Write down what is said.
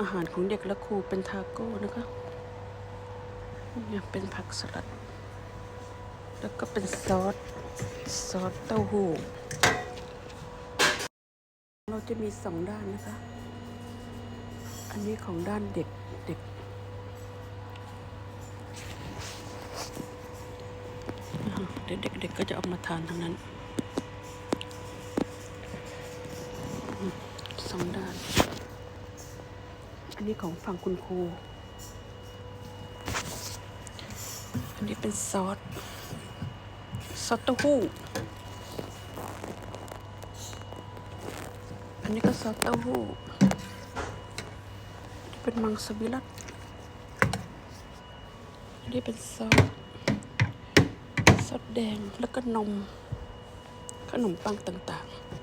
อาหารของเด็กและครูเป็นทาโก้นะคะเนี่ยเป็นผักสลัด แล้วก็เป็นซอส ซอสเต้าหู้ เราจะมีสองด้านนะคะ อันนี้ของด้านเด็กเด็กเด็กๆเด็กก็จะเอามาทานทั้งนั้นสองด้าน อันนี้ของฝั่งคุณครู อันนี้เป็นซอส ซอสเต้าหู้ อันนี้ก็ซอสเต้าหู้นี่เป็นมังสวิรัตอันนี้เป็นซอส ซอสแดงแล้วก็นม ขนมปังต่างๆ